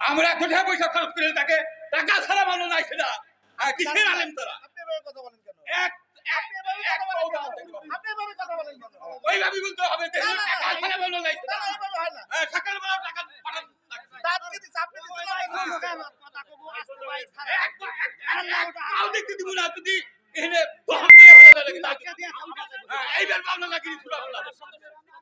আমরা কোথায় পয়সা খরচ করে তাকে? টাকা ছাড়া মানুষ নাই সেটা হ্যাঁ, কিসের আলেম তোরা? এক ওইভাবে বলতে হবে। টাকা ছাড়া মানুষ নাই হয়। হ্যাঁ, সকালবেলা টাকা পাও দেখতে দিব না যদি এখানে। হ্যাঁ, এইবার পাওনা লাগি ছুটা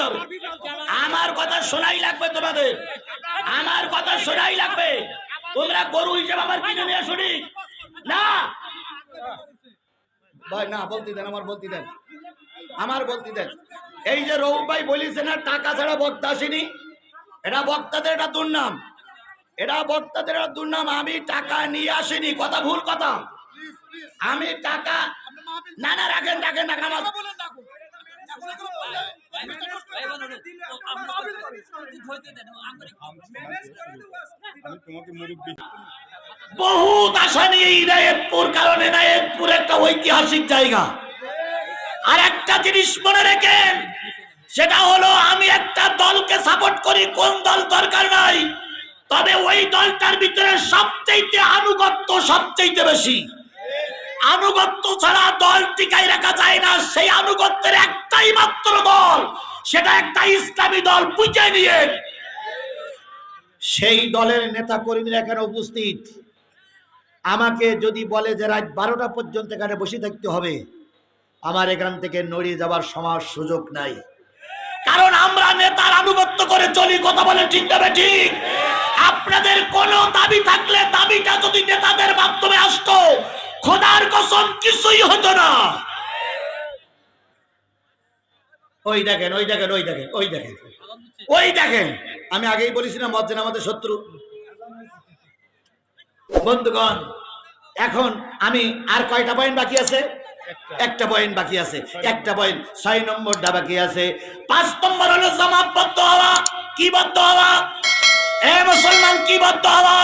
হবে আমার কথা শোনাই লাগবে তোমাদের। আমার কথা শোনাই লাগবে। তোমরা গরু হিসেবে আমার কিনে নিয়ে শুনি না। ভাই না বলতে দেন আমার বলতে দেন। আমার বলতে দেন। এই যে রৌফ ভাই বলিছে না টাকা ছাড়া বক্তা আসেনি। এটা বক্তাদের এটা দুর্নাম। এটা বক্তাদের একটা দুর্নাম। আমি টাকা নিয়ে আসিনি। কথা ভুল কথা। আমি টাকা না না রাখেন রাখেন রাখেন আমার বহুত আশা নিয়ে ইনায়েতপুর কারণে ইনায়েতপুর একটা ঐতিহাসিক জায়গা। আর একটা জিনিস মনে রেখেন সেটা হলো আমি একটা দলকে সাপোর্ট করি কোন দল দরকার নাই। তবে ওই দলটার ভিতরে সবচেয়ে আনুগত্য সবচেয়ে বেশি। আনুগত্য ছাড়া দল টিকাই রাখা যায় না। সেই আনুগত্যের একটাই মাত্র দল, সেটা একটা ইসলামী দল বুঝে নিয়ে। সেই দলের নেতা কর্মীরা এখানে উপস্থিত? আমাকে যদি বলে যে রাত বারোটা পর্যন্ত এখানে বসে থাকতে হবে, আমার এখান থেকে নড়িয়ে যাবার সমাজ সুযোগ নাই। কারণ আমরা নেতার আনুগত্য করে চলি, কথা বলে ঠিক না ঠিক? আপনাদের কোনো দাবি থাকলে দাবিটা যদি নেতাদের মাধ্যমে আসতো খোদার কসম কিছুই হতো না। ওই দেখেন ওই দেখেন ওই দেখেন ওই দেখেন। ওই দেখেন, আমি আগেই বলেছিলাম মজ্জেন আমাদের শত্রু। বন্ধুগণ, এখন আমি আর কয়টা পয়েন্ট বাকি আছে? একটা পয়েন্ট বাকি আছে। একটা পয়েন্ট, ছয় নম্বরটা বাকি আছে। পাঁচ নম্বর হলো জামাতবদ্ধ হওয়া। কি বদ্ধ হওয়া? এ মুসলমান কি বদ্ধ হওয়া?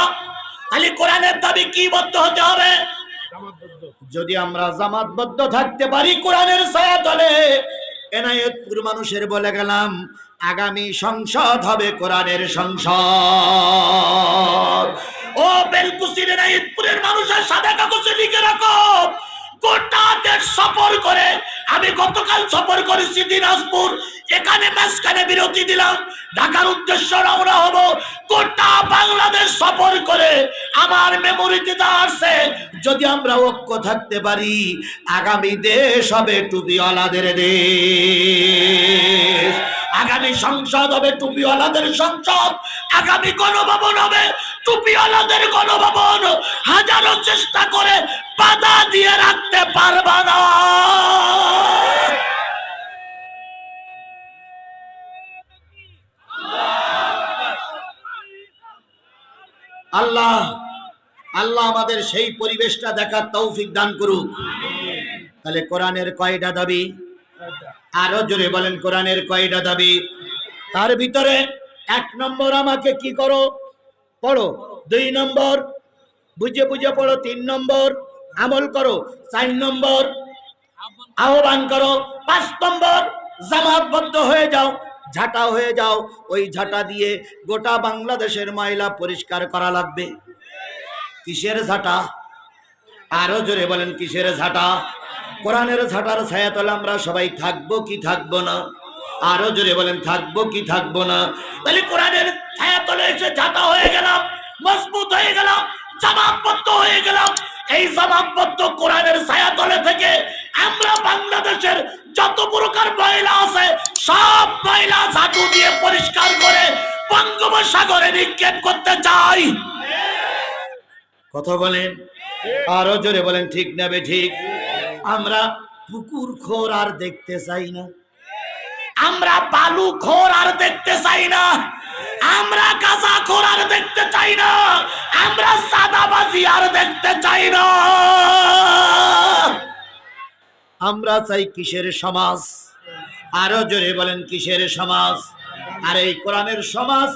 খালি কোরআনের দাবি কি বদ্ধ হতে হবে? যদি আমরা জামাতবদ্ধ থাকতে পারি কোরআনের ছায়া তলে এনায়েতপুর মানুষের বলে গেলাম, আগামী সংসদ হবে কোরআনের সংসদ। ও বেলকুসির এনায়েতপুরের মানুষের সাদা কাগজে লিখে রাখো। গোটা দেশ সফর করে। আমি গতকাল সফর করেছি দিনাজপুর। এখানে মাঝখানে বিরতি দিলাম। ঢাকার উদ্দেশ্য রওনা হব। গোটা বাংলাদেশ সফর করে। আমার মেমোরিতে যা আসছে, যদি আমরা ঐক্য থাকতে পারি, আগামী দেশ হবে টুপিওয়ালাদের দেশ। আগামী সংসদ হবে টুপিওয়ালাদের সংসদ, আগামী গণভবন হবে টুপিওয়ালাদের গণভবন। হাজারো চেষ্টা করে বাধা দিয়ে রাখতে পারবা না। আল্লাহ আল্লাহ আমাদের সেই পরিবেশটা দেখার তৌফিক দান করুক। তাহলে কোরআনের কয়টা দাবি? আরও জোরে বলেন কোরআনের কয়টা দাবি? তার ভিতরে এক নম্বর আমাকে কি করো? পড়ো। দুই নম্বর, বুঝে বুঝে পড়ো। তিন নম্বর, আমল করো। চার নম্বর, আহ্বান করো। পাঁচ নম্বর জামাতবদ্ধ হয়ে যাও। ঝাঁটা হয়ে যাও। ওই ঝাঁটা দিয়ে গোটা বাংলাদেশের ময়লা পরিষ্কার করা লাগবে। কিসের ঝাঁটা? আরও জোরে বলেন কিসের ঝাঁটা? কোরআনের ঝাঁটার ছায়াতলে আমরা সবাই থাকব কি থাকব না? আরও জোরে বলেন থাকব কি থাকব না? তাহলে কোরআনের ছায়াতলে এসে ঝাঁটা হয়ে গেলাম মজবুত হয়ে গেলাম জামাতবদ্ধ হয়ে গেলাম। এই জামাতবদ্ধ কোরআনের ছায়াতলে থেকে আমরা বাংলাদেশের যত প্রকার ময়লা আছে সব ময়লা ঝাঁটু দিয়ে পরিষ্কার করে বঙ্গোপসাগরে নিক্ষেপ করতে চাই। কথা বলেন আরও জোরে বলেন ঠিক নেবে ঠিক? আমরা পুকুর খোর আর দেখতে চাই না। আমরা বালু ঘোর আর দেখতে চাই না। আমরা কাঁচা ঘোর আর দেখতে চাই না। আমরা সাদাবাজি আর দেখতে চাই না। আমরা চাই কিসের সমাজ? আরও জোরে বলেন কিসের সমাজ? আর এই কোরআনের সমাজ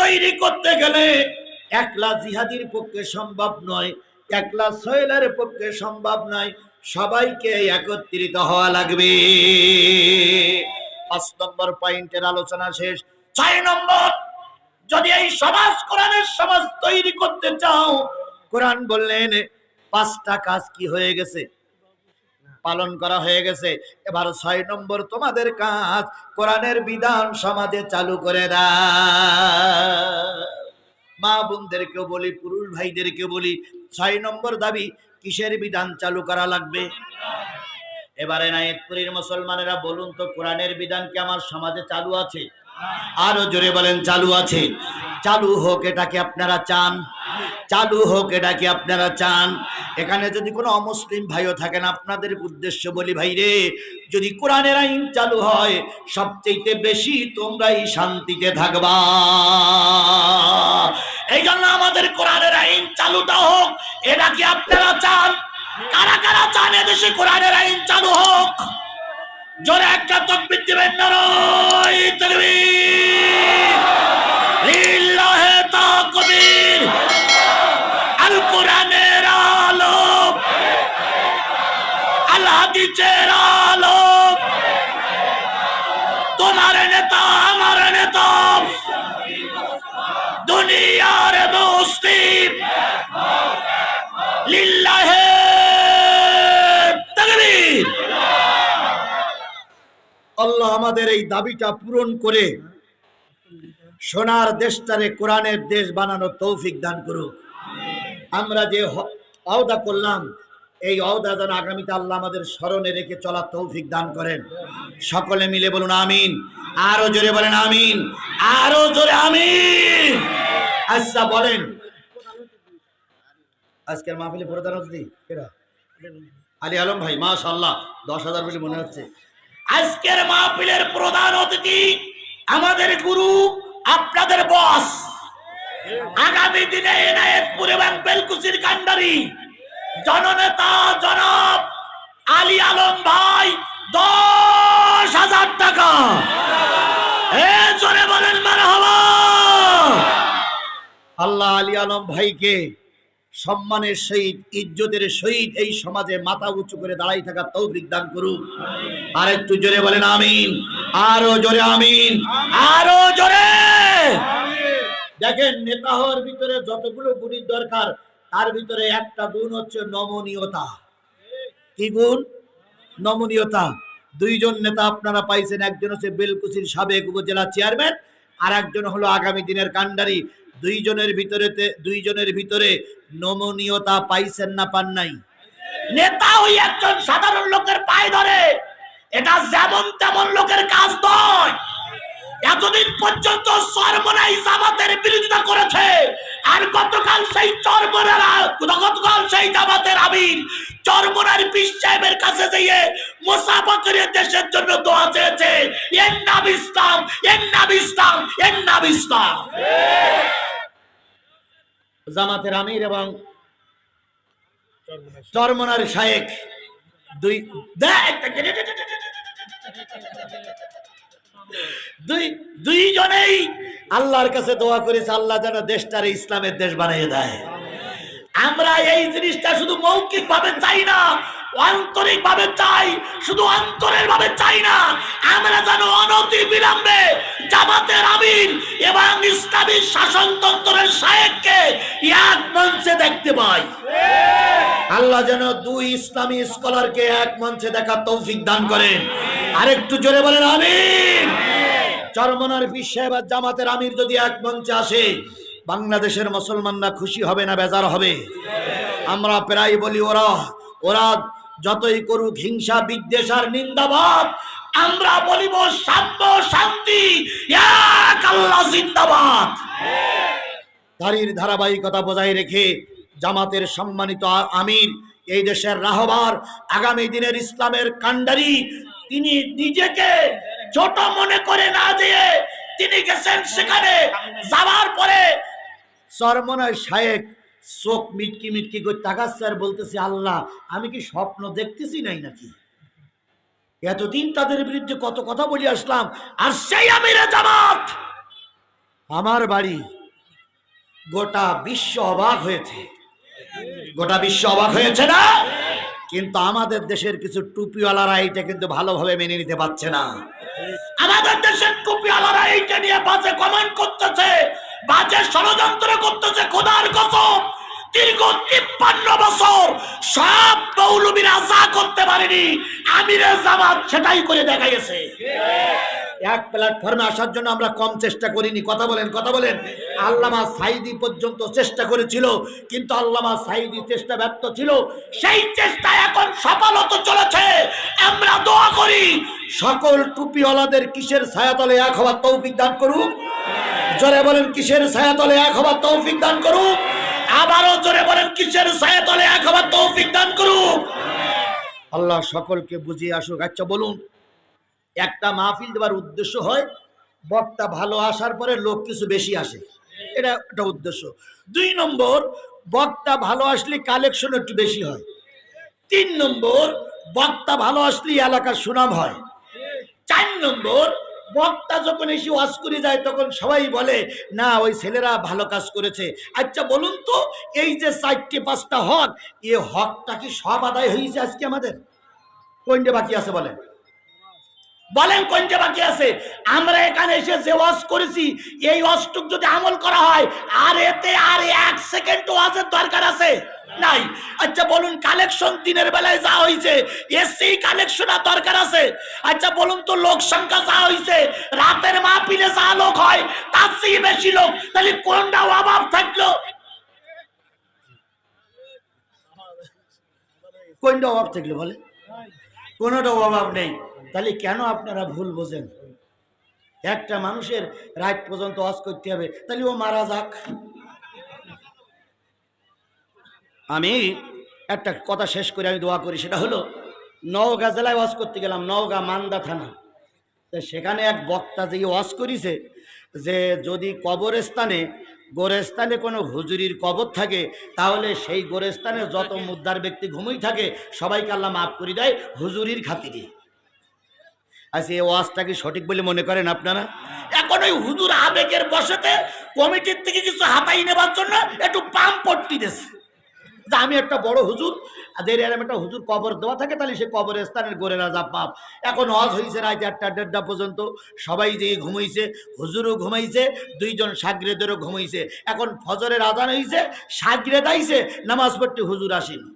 তৈরি করতে গেলে একলা জিহাদির পক্ষে সম্ভব নয়, একলা সোয়েলের পক্ষে সম্ভব নয় সবাইকে একত্রিত হওয়া লাগবে। পাঁচ নম্বর পয়েন্টের আলোচনা শেষ। ছয় নম্বর, যদি এই সমাজ কোরআনের সমাজ তৈরি করতে চাও, কোরআন বললেন, পাঁচটা কাজ কি হয়ে গেছে? পালন করা হয়ে গেছে। এবার ছয় নম্বর, তোমাদের কাজ কোরআনের বিধান সমাজে চালু করে দাও। মা বোনদেরকেও বলি, পুরুষ ভাইদেরকে বলি, ছয় নম্বর দাবি, কিসের বিধান চালু করা লাগবে? এবারে নায়েতপুরের মুসলমানেরা বলুন তো, কোরআনের বিধান কি আমার সমাজে চালু আছে? আরও জোরে বলেন, চালু আছে। চালু হোক, এটা কি আপনারা চান? চালু হোক, এটা কি আপনারা চান? এখানে যদি কোনো অমুসলিম ভাইও থাকেন, আপনাদের উদ্দেশ্য বলি, ভাইরে, যদি কোরআনের আইন চালু হয় সবচেয়ে বেশি তোমরাই শান্তিতে থাকবা। এই জন্য আমাদের কোরআনের আইন চালুটা হোক, এটা কি আপনারা চান? কারা কারা চান এদেশে কোরআনের আইন চালু হোক? জোরে একটা তকবির দিবেন নারাই আল কোরআনের আলো আলো তোমার নেতা, আমার নেতা। দুনিয়ার আল্লাহ আমাদের এই দাবিটা পূরণ করে সোনার দেশটারে কোরআনের দেশ বানানোর তৌফিক দান করুক। আমরা যে অওদা করলাম এই অওদা যেন আগামীতে আল্লাহ আমাদের স্মরণে রেখে চলার তৌফিক দান করেন। সকলে মিলে বলুন আমিন। আরও জোরে বলেন আমিন। আরও জোরে আমিন। আচ্ছা বলেন। আজকের মাহফিলে প্রধান অতিথি আলী আলম ভাই, মাশাআল্লাহ, দশ হাজার বলে মনে হচ্ছে। আজকের মাহফিলের প্রধান অতিথি আমাদের গুরু, আপনাদের বস। আগামী দিনে এনায়েতপুর এবং বেলকুচির কান্ডারি জননেতা জনাব আলী আলম ভাই দশ হাজার টাকা। এ জোরে বলেন আল্লাহ আলী আলম ভাইকে সম্মানের সহিত ইজ্জতের সহিত এই সমাজে মাথা উঁচু করে দাঁড়াই থাকা তৌফিক দান করুক। আর একটু জোরে বলেন আমিন। আরও জোরে আমিন। আরও জোরে। দেখেন নেতা হওয়ার ভিতরে যতগুলো গুণের দরকার তার ভিতরে একটা গুণ হচ্ছে নমনীয়তা। কি গুণ? নমনীয়তা। দুইজন নেতা আপনারা পাইছেন, একজন হচ্ছে বেলকুচির সাবেক উপজেলা চেয়ারম্যান আর একজন হলো আগামী দিনের কান্ডারি দুইজনের ভিতরে দুইজনের ভিতরে নমনীয়তা পাইছেন না পান নাই। নেতা ওই একজন সাধারণ লোকের পায়ে ধরে। এটা যেমন তেমন লোকের কাজ নয়। এতদিন পর্যন্ত সরমনাই জামাতের বিরোধিতা করেছে। আর গতকাল সেই চরমনারা, গতকাল সেই জামাতের আমিন চরমনার পিস সাহেবের কাছে যেয়ে মুসাফা দেশের জন্য দোয়া চেয়েছে, এর নাম ইসলাম, এর নাম ইসলাম, এর নাম ইসলাম। জামাতের আমির এবং চরমনার শায়েক দুই দুই আল্লাহর কাছে দোয়া করেছে, আল্লাহ যেন দেশটারে ইসলামের দেশ বানিয়ে দেয়। আমরা এই জিনিসটা শুধু মৌখিক ভাবে চাই না আন্তরিক ভাবে চাই, শুধু ভাবে চাই না। আমরা যেন অনতি বিলম্বে জামাতের আমিন এবং ইসলামী শাসনতন্ত্রের শায়েককে এক মঞ্চে দেখতে পাই। আল্লাহ যেন দুই ইসলামী স্কলারকে এক মঞ্চে দেখার তৌফিক দান করেন। আরেকটু জোরে বলেন, আমিন। চরমনার বিশ্ব জামাতের আমির যদি এক মঞ্চে আসে, বাংলাদেশের মুসলমানরা খুশি হবে না বেজার হবে? আমরা প্রায় বলি, ওরা ওরা যতই করুক, হিংসা, বিদ্বেষ আর নিন্দাবাদ, আমরা বলিব সাম্য শান্তি, এক আল্লাহ জিন্দাবাদ। তারির ধারাবাহিকতা বজায় রেখে জামাতের সম্মানিত আমির, এই দেশের রাহবার আগামী দিনের ইসলামের কান্ডারি তিনি নিজেকে ছোট মনে করে না দিয়ে তিনি গেছেন সেখানে। যাওয়ার পরে সরমনায় শায়েক চোখ মিটকি মিটকি করে তাকাচ্ছে আর বলতেছে, আল্লাহ, আমি কি স্বপ্ন দেখতেছি নাই নাকি? এতদিন তাদের বিরুদ্ধে কত কথা বলে আসলাম, আর সেই আমিরে জামাত আমার বাড়ি গোটা বিশ্ব অবাক হয়েছে। গোটা বিশ্ব অবাক হয়েছে না? কিন্তু আমাদের দেশের কিছু টুপিওয়ালারা এইটা কিন্তু ভালোভাবে মেনে নিতে পারছে না। আমাদের দেশের টুপিওয়ালারা এইটা নিয়ে বাজে কমেন্ট করতেছে, বাজে ষড়যন্ত্র করতেছে, খোদার কসম। দীর্ঘ তিপ্পান্ন বছর সব মৌলবীরা যা করতে পারেনি, আমিরে জামাত সেটাই করে দেখা গেছে এক প্ল্যাটফর্মে আসার জন্য আমরা কম চেষ্টা করিনি। কথা বলেন কথা বলেন। আল্লামা সাইদি পর্যন্ত চেষ্টা করেছিল, কিন্তু আল্লামা সাইদি চেষ্টা ব্যর্থ ছিল। সেই চেষ্টা এখন সফল হতে চলেছে। আমরা দোয়া করি, সকল টুপিওয়ালাদের কিসের ছায়াতলে এক হওয়ার তৌফিক দান করুক। জোরে বলেন, কিসের ছায়াতলে এক হবার তৌফিক দান করুক। আবারও জোরে বলেন, কিসের ছায়াতলে এক হওয়ার তৌফিক দান করুক। আল্লাহ সকলকে বুঝিয়ে আসুক। আচ্ছা বলুন। একটা মাহফিল দেওয়ার উদ্দেশ্য হয় বক্তা ভালো আসার পরে লোক কিছু বেশি আসে। এটা একটা উদ্দেশ্য। দুই নম্বর বক্তা ভালো আসলে কালেকশন একটু বেশি হয়। তিন নম্বর বক্তা ভালো আসলে এলাকার সুনাম হয়। চার নম্বর বক্তা যখন এসে ওয়াজ করে যায়, তখন সবাই বলে, না, ওই ছেলেরা ভালো কাজ করেছে। আচ্ছা বলুন তো, এই যে চারটে পাঁচটা হক, এ হকটা কি সব আদায় হয়েছে আজকে আমাদের? কোনটা বাকি আছে বলেন? বলেন কোনটা বাকি আছে? আমরা এখানে এসে যে ওয়াজ করেছি, এই ওয়াজটুক যদি আমল করা হয়, আর এতে আর এক সেকেন্ড ওয়াজের দরকার আছে? নাই। আচ্ছা বলুন কালেকশন দিনের বেলায় যা হয়েছে এসি কালেকশন আর দরকার আছে? আচ্ছা বলুন তো, লোক সংখ্যা যা হয়েছে রাতের মাহফিলে যা লোক হয়, তার চেয়ে বেশি লোক, তাহলে কোনটা অভাব থাকল? কোনটা অভাব থাকল বলে কোনোটা অভাব নেই। তাহলে কেন আপনারা ভুল বোঝেন? একটা মানুষের রাত পর্যন্ত ওয়াজ করতে হবে, তাহলে ও মারা যাক। আমি একটা কথা শেষ করে আমি দোয়া করি, সেটা হলো, নওগাঁ জেলায় ওয়াজ করতে গেলাম, নওগাঁ মান্দা থানা। সেখানে এক বক্তা যে ওয়াজ করিছে, যে যদি কবরস্থানে গোরস্থানে কোনো হুজুরির কবর থাকে তাহলে সেই গোরেস্তানে যত মুদ্রার ব্যক্তি ঘুমই থাকে সবাইকে আল্লাহ মাফ করে দেয় হুজুরির খাতিরে। আচ্ছা এই ওয়াজটা কি সঠিক বলে মনে করেন আপনারা? এখন ওই হুজুর আবেগের বসেতে কমিটির থেকে কিছু হাতাই নেবার জন্য একটু পাম্প পট্টি দিয়েছে। যে আমি একটা বড় হুজুর এর এরম একটা হুজুর কবর দেওয়া থাকে, তাহলে সে কবর স্থানের গোরে রাজা পাপ। এখন অজ হয়েছে রাত আটটা, দেড়টা পর্যন্ত। সবাই যেয়ে ঘুমাইছে, হুজুরও ঘুমাইছে, দুইজন সাগরেদেরও ঘুমাইছে। এখন ফজরের রাজা হয়েছে সাগরেদ আইছে, নামাজ পড়তে হুজুর আসেনি।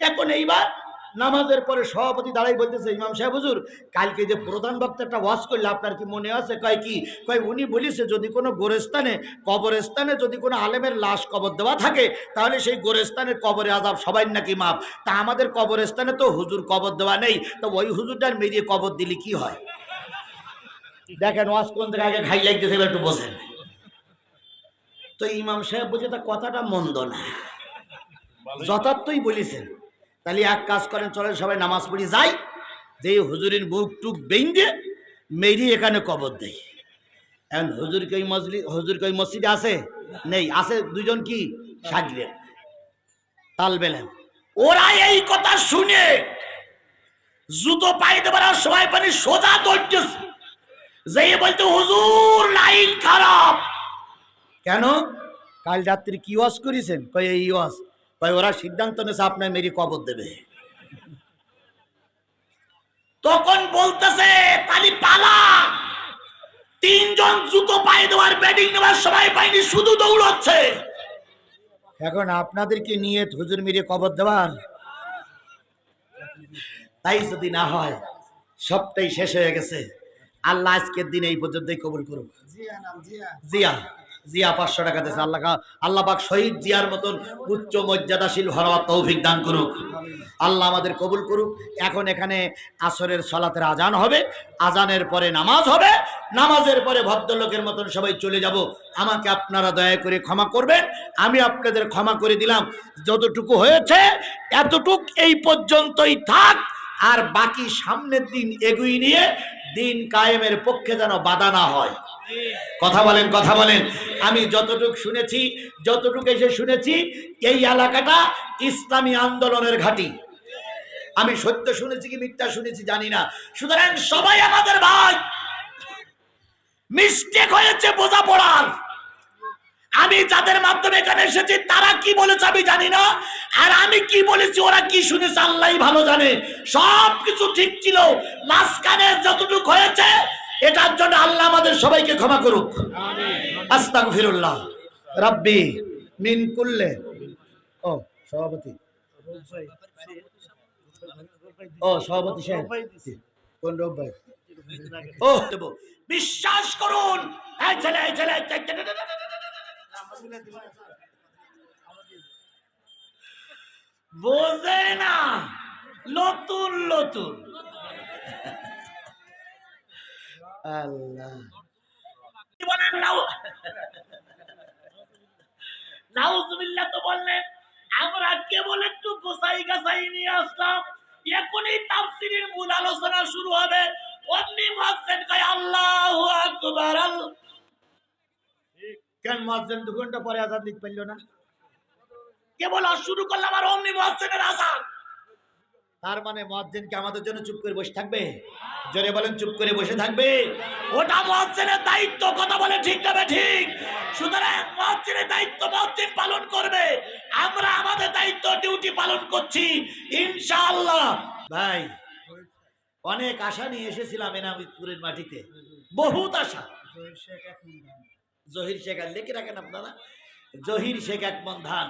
এখন এইবার নামাজের পরে সভাপতি দাঁড়াই বলতেছে ইমাম সাহেব হুজুর কালকে যে প্রধান বক্তা একটা ওয়াজ করলে আপনার কি মনে আছে? কয় কি? কয় উনি বলিছে যদি কোনো গোরস্থানে কবরস্থানে যদি কোনো আলেমের লাশ কবর দেওয়া থাকে তাহলে সেই গোরস্থানের কবরে আজাব সবাই নাকি মাপ তা আমাদের কবরস্থানে তো হুজুর কবর দেওয়া নেই তো ওই হুজুরটার মেরিয়ে কবর দিলে কি হয়? দেখেন ওয়াজ কোন থেকে আগে ঘাই লাগতেছে একটু বসেন তো ইমাম সাহেব বলছে তা কথাটা মন্দ না। যথার্থই বলেছেন। তাহলে এক কাজ করেন, চলেন সবাই নামাজ পড়ি, যাই। যে হুজুরের মুখ টুক বেঁধে মেরি এখানে কবর দেয় এখন হুজুর কই মসজিদ, হুজুর কই মসজিদে আছে? নেই। আছে দুজন কি? সাগরে। তাল বেলেন। ওরা এই কথা শুনে জুতো পাই দেবার সময় পানি সোজা দৌড়তেছে। যে বলতে, হুজুর, লাইন খারাপ। কেন? কাল রাত্রি কি ওয়াজ করেছেন? কই এই ওয়াজ। কই ওরা সিদ্ধান্ত নেছে আপনার মেরি কবর দেবে। তখন বলতেছে তালি পালা। তিনজন জুতো পায়ে দেওয়ার ব্যাটিং নেওয়ার সময় পাইনি শুধু দৌড়চ্ছে। এখন আপনাদেরকে নিয়ে হুজুর মেরে কবর দেওয়ার? তাই যদি না হয় সবটাই শেষ হয়ে গেছে। আল্লাহ আজকের দিন এই পর্যন্তই কবুল করুক। জিয়া। জিয়া। পাঁচশো টাকা দিয়েছে। আল্লাহ আল্লাহ পাক শহীদ জিয়ার মতন উচ্চ মর্যাদাশীল হওয়া তৌফিক দান করুক। আল্লাহ আমাদের কবুল করুক। এখন এখানে আসরের সলাতের আজান হবে। আজানের পরে নামাজ হবে। নামাজের পরে ভদ্রলোকের মতন সবাই চলে যাব। আমাকে আপনারা দয়া করে ক্ষমা করবেন। আমি আপনাদের ক্ষমা করে দিলাম। যতটুকু হয়েছে, এতটুক এই পর্যন্তই থাক। আর বাকি সামনের দিন এগুই নিয়ে দিন কায়েমের পক্ষে যেন বাধা না হয়। কথা বলেন কথা বলেন। আমি যতটুক শুনেছি, যতটুকু এসে শুনেছি, এই এলাকাটা ইসলামী আন্দোলনের ঘাঁটি। আমি সত্য শুনেছি কি মিথ্যা শুনেছি জানি না। সুতরাং সবাই আমাদের ভাই। মিস্টেক হয়েছে বোঝা পড়ার আমি যাদের মাধ্যমে এখানে এসেছি, তারা কি বলেছে আমি জানি না। আর আমি কি বলেছি, ওরা কি শুনেছে আল্লাহ ভালো জানে। সব কিছু ঠিক ছিল। মাঝখানে যতটুকু হয়েছে এটার জন্য আল্লাহ আমাদের সবাইকে ক্ষমা করুক। আস্তাগফিরুল্লাহ। রাব্বি মিন কুল্লে। ও সভাপতি। ও সভাপতি সাহেব। কোন রব ভাই? ও দেব। বিশ্বাস করুন। এই ছেলে এই ছেলে। বোঝে না। নতুন নতুন। আল্লাহ। কি বলেন নাও? নাউজুবিল্লাহ তো বললেন আমরা কেবল একটু গোসাই গাছাই নিয়ে আসলাম। এখনই তাফসিরের মূল আলোচনা শুরু হবে। অমনি কয় আল্লাহু আকবার কেন দু ঘণ্টা পরে দিতে পারল না? কেবল আর শুরু করলাম আর অমনি মুয়াজ্জিনের আজান। তার মানে মুয়াজ্জিন কি আমাদের জন্য চুপ করে বসে থাকবে? জোরে বলেন চুপ করে বসে থাকবে? ওটা মুয়াজ্জিনের দায়িত্ব কথা বলে ঠিক যাবে ঠিক? সুতরাং মুয়াজ্জিনের দায়িত্ব মুয়াজ্জিন পালন করবে। আমরা আমাদের দায়িত্ব ডিউটি পালন করছি ইনশাআল্লাহ। ভাই অনেক আশা নিয়ে এসেছিলাম এনামিতপুরের মাটিতে। বহুত আশা। জহির শেখ আর লেখে রাখেন আপনারা। জহির শেখ এক মন ধান।